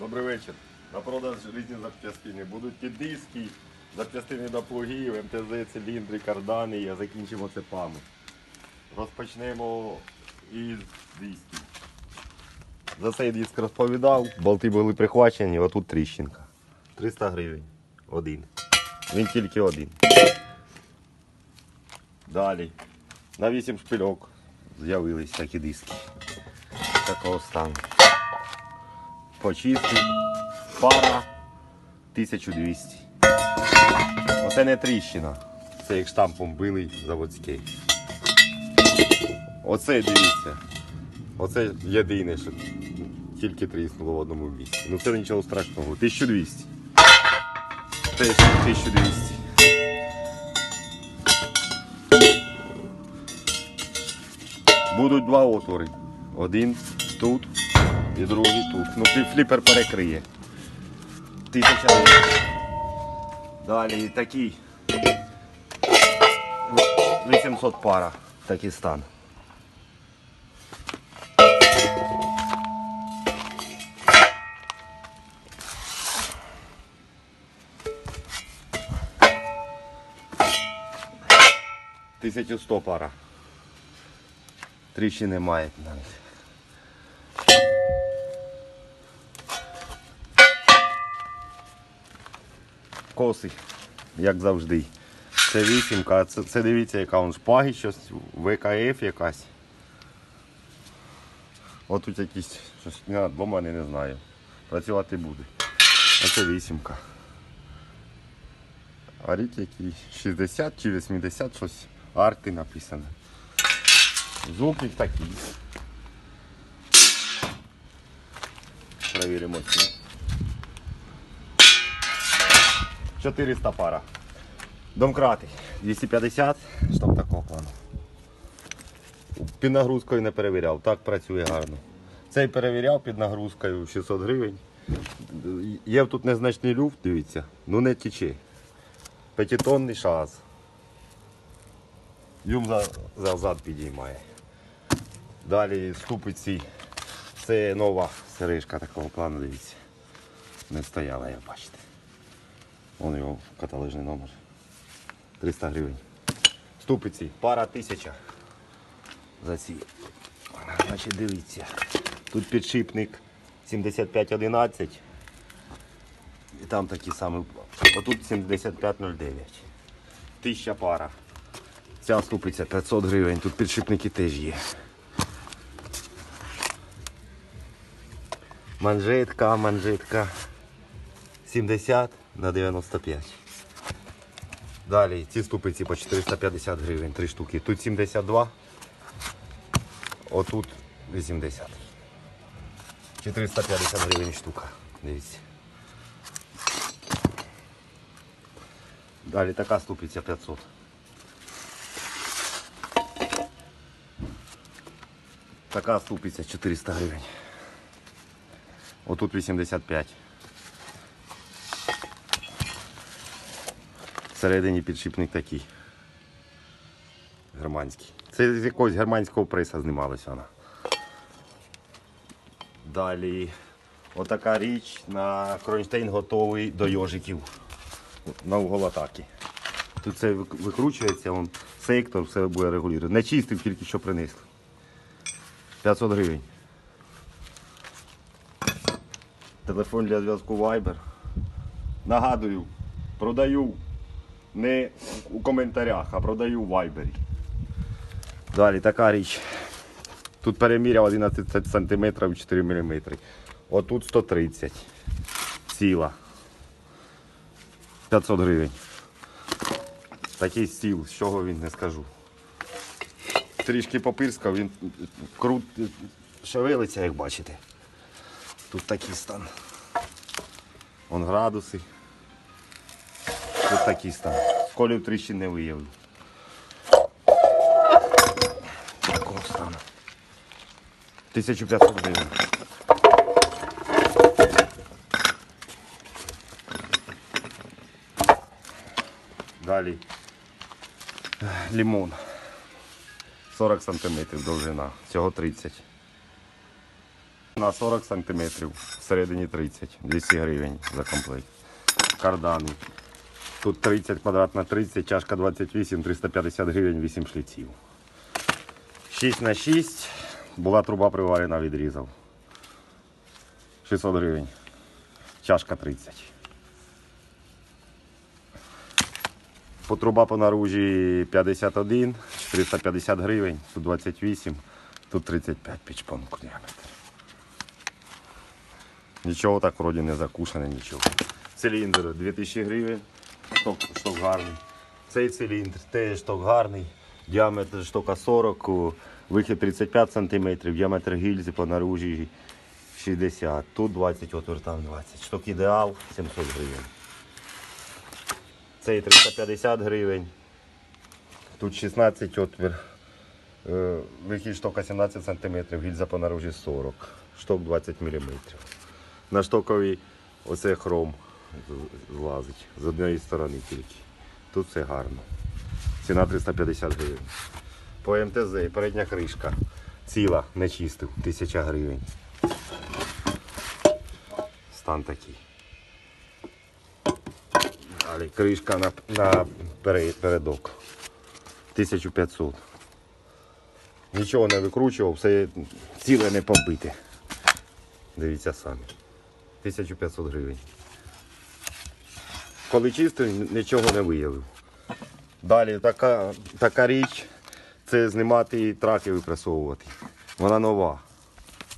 Добрий вечір. На продаж різні запчастини. Будуть і диски, запчастини до плугів, МТЗ, циліндри, кардани, а закінчимо цепами. Розпочнемо із дисків. За цей диск розповідав, болти були прихвачені, отут тріщинка. 300 гривень. Один. Він тільки один. Далі. На 8 шпильок з'явились такі диски. Такого стану. Почистив. Пара 1200. Оце не тріщина. Це як штампом били заводський. Оце дивіться. Оце єдине, що тільки тріснуло в одному місці. Ну це нічого страшного. 1200. Теж 1200. Будуть два отвори. Один тут і другий тут. Ну, флі- фліпер перекриє. Тисяча. Далі такий. 800 пара. Такий стан. Тисячу сто пара. Тріщини немає навіть. Коси, як завжди. Це вісімка, це, це дивіться, яка он шпаги, щось ВКФ якась. От тут якісь щось мене не знаю. Працювати буде. А це вісімка. А рік який 60 чи 80 щось арти написано. Звук їх такий. 400 пара. Домкрати 250, штаб такого плану. Під нагрузкою не перевіряв, так працює гарно. Цей перевіряв під нагрузкою 600 гривень. Є тут незначний люфт, дивіться, ну не тече. П'ятитонний шаз. Юм за, за зад підіймає. Далі ступиці. Це нова сережка такого плану, дивіться. Не стояла, як бачите. Вон його каталожний номер. 300 гривень. Ступиці, пара тисяча. За ці. Значить, дивіться. Тут підшипник 7511. І там такі самі. Отут 7509. Тисяча пара. Ця ступиця 500 гривень. Тут підшипники теж є. Манжетка, манжетка. 70 на 95. Далі ці ступиці по 450 гривень, три штуки. Тут 72, отут 80. 450 гривень штука. Дивіться. Далі така ступиця 500. Така ступиця 400 гривень. Отут 85. Всередині підшипник такий. Германський. Це з якогось германського преса знімалася вона. Далі отака річ на кронштейн готовий до йожиків на угол атаки. Тут це викручується, вон, сектор, все буде регулювати. Не чистив, тільки що принесли. 500 гривень. Телефон для зв'язку Viber. Нагадую, продаю не у коментарях, а продаю в Viber. Далі така річ. Тут переміряв 11 см 4 мм. Отут 130. Ціла. 500 гривень. Такий стіл, з чого він не скажу. Трішки попирскав, він крут шевелиться, як бачите. Тут такий стан. Вон градуси. Тут такий стан. Сколів тріщин не виявив. Такого стану. 1500 гривень. Далі. Лимон. 40 см довжина. Всього 30. на 40 см, всередині 30, 200 гривень за комплект. Кардани. Тут 30 квадрат на 30, чашка 28, 350 гривень, 8 шліців. 6 на 6, була труба приварена, відрізав. 600 гривень. Чашка 30. По труба по наружі 51, 450 гривень, тут 28, тут 35 пічпонку діаметр. Нічого так вроді не закушане, нічого. Циліндр 2000 гривень, шток, шток гарний. Цей циліндр теж шток гарний. Діаметр штока 40, вихід 35 см, діаметр гільзи по наружі 60. Тут 20, отвір там 20. Шток ідеал 700 гривень. Цей 350 гривень. Тут 16 отвір. Е, Вихід штока 17 см, гільза по наружі 40, шток 20 мм. На штоковій оце хром злазить з однієї сторони тільки. Тут все гарно. Ціна 350 гривень. По МТЗ передня кришка. Ціла, не чистив, 1000 гривень. Стан такий. Далі кришка на, на передок. 1500. Нічого не викручував, все ціле не побите. Дивіться самі. 1500 гривень. Коли чистив, нічого не виявив. Далі така, така річ це знімати і траки випресовувати. Вона нова.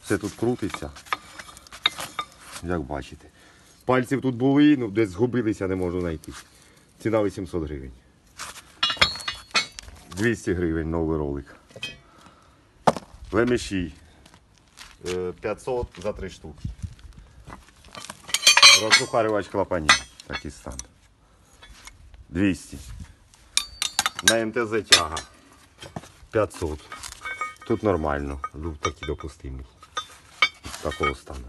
Все тут крутиться. Як бачите. Пальців тут були, ну десь згубилися, не можу знайти. Ціна 800 гривень. 200 гривень новий ролик. Лемеші. Е, 500 за 3 штуки. Розсухарювач клапанів. Такий стан. 200. На МТЗ тяга. 500. Тут нормально. Ну, такий допустимий. Такого стану.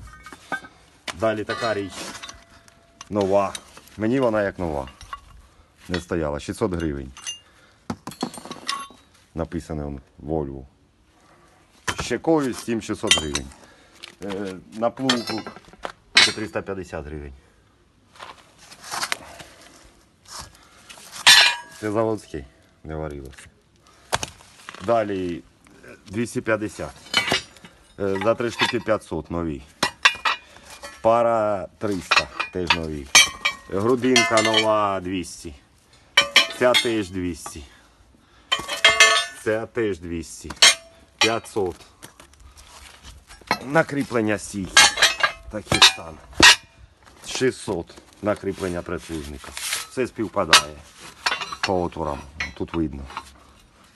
Далі така річ. Нова. Мені вона як нова. Не стояла. 600 гривень. Написано он Volvo. Щекою 7600 гривень. Е, на плугу 350 гривень. Це заводський, не варилося. Далі е, 250. Е, За 3 штуки 500 нові. Пара 300, теж нові. Грудинка нова 200. Ця теж 200. Ця теж 200. 500. Накріплення стійки. Такий стан. 600. Накріплення прислужника. Все співпадає по отворам. Тут видно.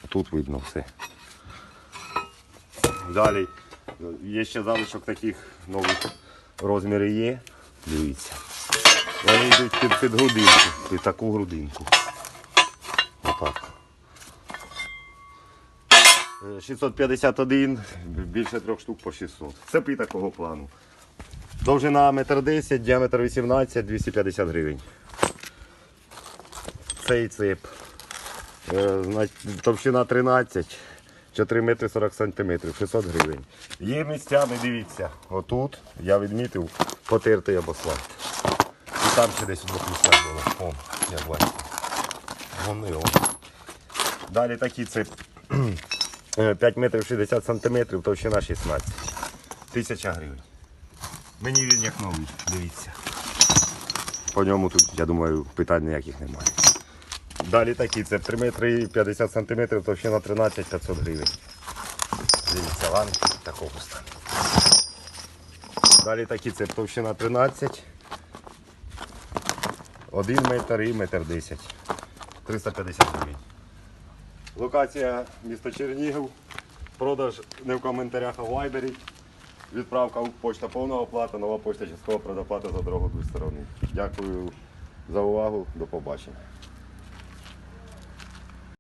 Тут видно все. Далі є ще залишок таких нових розмірів є. Дивіться. Вони йдуть під, під грудинку, під таку грудинку. Отак. Е, 651, більше трьох штук по 600. Цепи такого плану. Довжина 1,10 м, діаметр 18, 250 гривень. Цей цеп. Е, Товщина 13, 4 метри 40 сантиметрів, 600 гривень. Є місцями, дивіться, отут я відмітив потертий абосфальт. І там ще десь у двох місцях було. О, як бачите. Вони о. Далі такий цеп. Е, 5 метрів 60 сантиметрів, товщина 16. Тисяча гривень. Мені він як новий, дивіться. По ньому тут, я думаю, питань ніяких немає. Далі такі, це 3 метри 50 сантиметрів, товщина 13 500 гривень. Дивіться, ланки такого стану. Далі такі, це товщина 13. 1 метр і метр 10. 350 гривень. Локація місто Чернігів. Продаж не в коментарях, а в вайбері. Відправка почта повна оплата, нова почта часткова предоплата за дорогу дві сторони. Дякую за увагу. До побачення.